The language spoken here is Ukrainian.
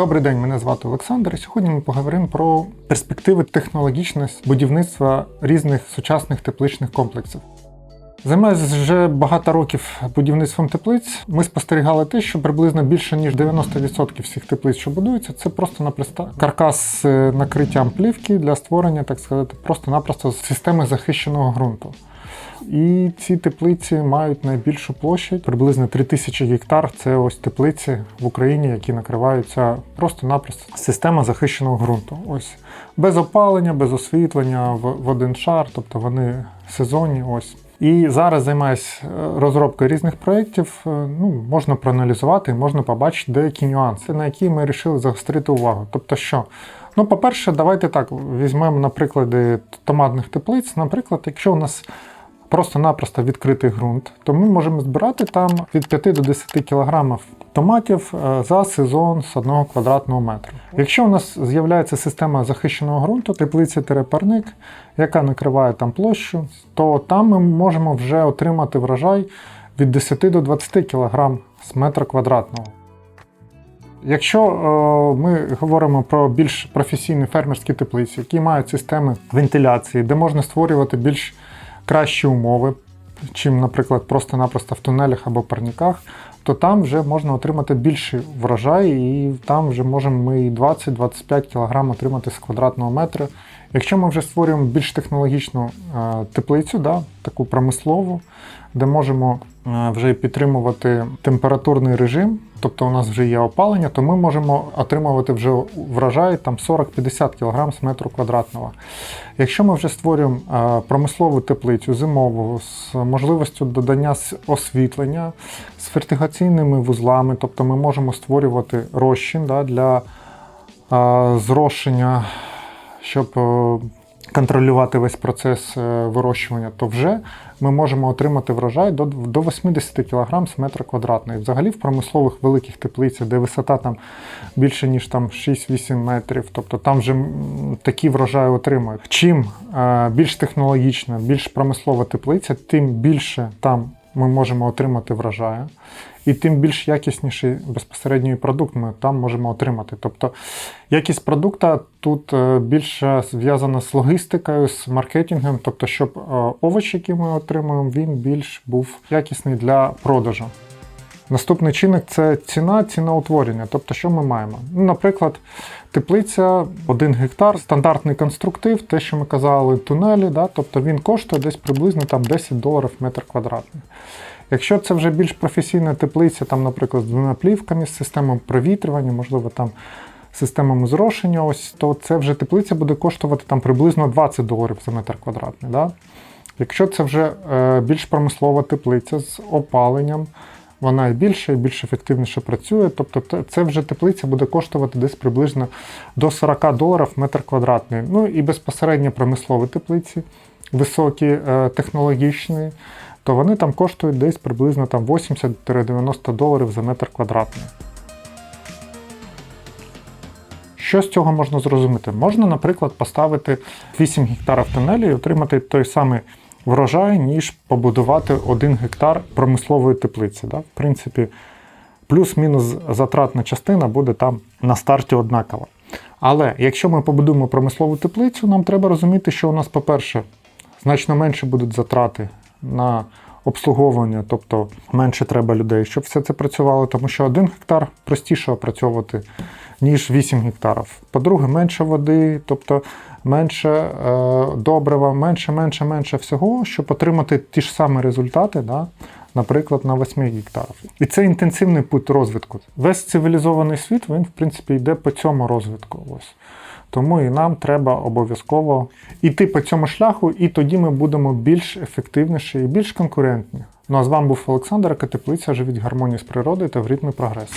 Добрий день, мене звати Олександр. Сьогодні ми поговоримо про перспективи технологічності будівництва різних сучасних тепличних комплексів. Займаюся вже багато років будівництвом теплиць. Ми спостерігали те, що приблизно більше ніж 90% всіх теплиць, що будуються, це просто-напросто каркас з накриттям плівки для створення, так сказати, просто-напросто системи захищеного ґрунту. І ці теплиці мають найбільшу площадь, приблизно 3000 гектар. Це ось теплиці в Україні, які накриваються просто-напросто система захищеного ґрунту. Ось без опалення, без освітлення, в, в один шар, тобто вони сезонні. Ось. І зараз займаюся розробкою різних проєктів. Е, Ну, можна проаналізувати, можна побачити деякі нюанси, на які ми вирішили загострити увагу. Тобто, що? Ну, по-перше, давайте так візьмемо на приклади томатних теплиць. Наприклад, якщо у нас просто-напросто відкритий ґрунт, то ми можемо збирати там від 5 до 10 кг томатів е, за сезон з одного квадратного метру. Якщо у нас з'являється система захищеного ґрунту, теплиця-парник, яка накриває там площу, то там ми можемо вже отримати врожай від 10 до 20 кг з метра квадратного. Якщо е, ми говоримо про більш професійні фермерські теплиці, які мають системи вентиляції, де можна створювати більш кращі умови, чим, наприклад, просто-напросто в тунелях або парниках, то там вже можна отримати більший врожай, і там вже можемо ми і 20-25 кг отримати з квадратного метра. Якщо ми вже створюємо більш технологічну е, теплицю, да, таку промислову, де можемо е, вже підтримувати температурний режим, тобто у нас вже є опалення, то ми можемо отримувати вже врожай там 40-50 кг з метру квадратного. Якщо ми вже створюємо е, промислову теплицю зимову з можливістю додання освітлення, з фертигаційними вузлами, тобто ми можемо створювати розчин да, для зрошення, щоб е, контролювати весь процес е, вирощування, то вже ми можемо отримати врожай до, до 80 кг з метра квадратного. Взагалі в промислових великих теплицях, де висота там більше ніж там 6-8 метрів, тобто там вже такі врожаї отримують. Чим е, більш технологічна, більш промислова теплиця, тим більше там ми можемо отримати врожаю, і тим більш якісніший безпосередньо продукт ми там можемо отримати. Тобто якість продукту тут е, більше зв'язана з логістикою, з маркетингом, тобто, щоб е, овоч, який ми отримуємо, він більш був якісний для продажу. Наступний чинник це ціна, ціноутворення. Тобто, що ми маємо? Ну, наприклад, теплиця 1 гектар, стандартний конструктив, те, що ми казали, тунелі, да? тобто він коштує десь приблизно там 10 доларів метр квадратний. Якщо це вже більш професійна теплиця, там, наприклад, з двома плівками, з системою провітрювання, можливо, там системами зрошення, ось, то це вже теплиця буде коштувати там приблизно 20 доларів за метр квадратний. Да? Якщо це вже е, більш промислова теплиця з опаленням, вона і більше, і більш ефективніше працює. Тобто це вже теплиця буде коштувати десь приблизно до 40 доларів метр квадратний. Ну і безпосередньо промислові теплиці, високі, е, технологічні, то вони там коштують десь приблизно там 80-90 доларів за метр квадратний. Що з цього можна зрозуміти? Можна, наприклад, поставити 8 гектарів тунелі і отримати той самий врожай, ніж побудувати 1 гектар промислової теплиці. Да? В принципі, плюс-мінус затратна частина буде там на старті однакова. Але якщо ми побудуємо промислову теплицю, нам треба розуміти, що у нас, по-перше, значно менше будуть затрати на обслуговування, тобто менше треба людей, щоб все це працювало, тому що один гектар простіше опрацьовувати, ніж 8 гектарів. По-друге, менше води, тобто менше е, добрива, менше, менше, менше всього, щоб отримати ті ж самі результати, да, наприклад, на 8 гектарах. І це інтенсивний путь розвитку. Весь цивілізований світ, він, в принципі, йде по цьому розвитку. Ось. Тому і нам треба обов'язково йти по цьому шляху, і тоді ми будемо більш ефективніші і більш конкурентні. Ну а з вами був Олександр Катеплиця. Живіть в гармонії з природою та в ритмі прогресу.